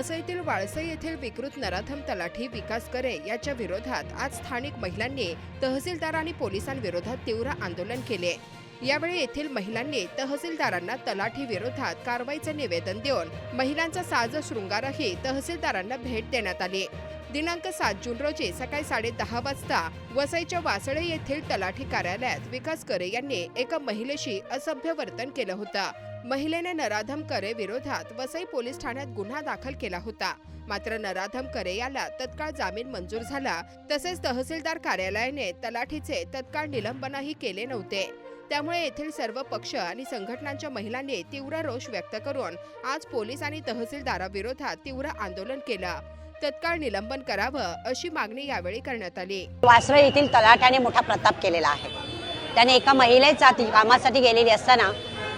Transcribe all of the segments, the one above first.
वसईतील वाळसई येथील विकृत नराधम तलाठी विकास करे याच्या विरोधात आज स्थानिक महिलांनी तहसीलदार आणि पोलिसांविरोधात तीव्र आंदोलन केले. यावेळी येथील महिलांनी तहसीलदारांना तलाठी विरोधात कारवाईचे निवेदन देऊन महिलांचा साज शृंगारही तहसीलदारांना भेट देण्यात आली. दिनांक सात जून रोजी सकाळी साडे दहा वाजता वसईच्या वासळे येथील तलाठी कार्यालयात विकास करे यांनी एका महिलेशी असभ्य वर्तन केलं होतं. महिलेने नराधम करे विरोधात वसई पोलीस ठाण्यात गुन्हा दाखल केला होता. मात्र नराधम करे याला तत्काळ जामीन मंजूर झाला. तसेच तहसीलदार कार्यालयाने तलाठीचे तत्काळ निलंबनही केले नव्हते. त्यामुळे येथील सर्व पक्ष आणि संघटनांच्या महिलांनी तीव्र रोष व्यक्त करून आज पोलीस आणि तहसीलदाराविरोधात तीव्र आंदोलन केलं. तत्काळ निलंबन करावं अशी मागणी यावेळी करण्यात आली. वासरळ येथील तलाठ्याने मोठा प्रताप केलेला आहे. त्याने एका महिलेचा कामासाठी गेलेली असताना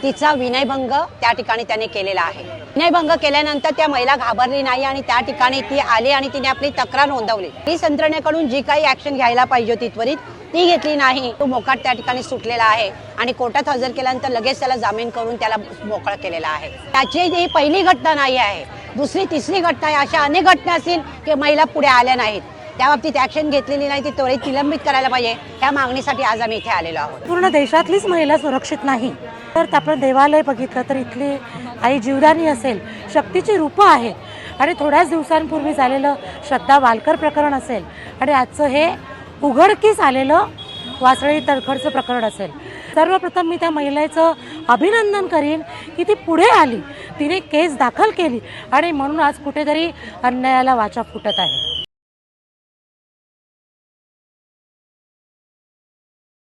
तिचा विनयभंग त्या ठिकाणी त्याने केलेला आहे. विनयभंग केल्यानंतर त्या महिला घाबरली नाही आणि त्या ठिकाणी ती आली आणि तिने आपली तक्रार नोंदवली. पोलीस यंत्रणेकडून जी काही ऍक्शन घ्यायला पाहिजे होती त्वरित ती घेतली नाही. तो मोकाट त्या ठिकाणी सुटलेला आहे आणि कोर्टात हजर केल्यानंतर लगेच त्याला जामीन करून त्याला मोकळं केलेला आहे. त्याची ही पहिली घटना नाही आहे. दुसरी तिसरी घटना आहे. अशा अनेक घटना असतील की महिला पुढे आल्या नाहीत. त्या बाबतीत ऍक्शन घेतलेली नाही ती त्वरित निलंबित करायला पाहिजे. ह्या मागणीसाठी आज आम्ही इथे आलेलो आहोत. पूर्ण देशातलीच महिला सुरक्षित नाही. तर आपण देवालय बघितलं तर इथली आई जीवदानी असेल शक्तीची रूपं आहेत. आणि थोड्याच दिवसांपूर्वी झालेलं श्रद्धा वालकर प्रकरण असेल आणि आजचं हे उघडकीस आलेलं वासळी तडखडचं प्रकरण असेल. सर्वप्रथम मी त्या महिलेचं अभिनंदन करीन की ती पुढे आली तिने केस दाखल केली आणि म्हणून आज कुठेतरी अन्यायाला वाचा फुटत आहे.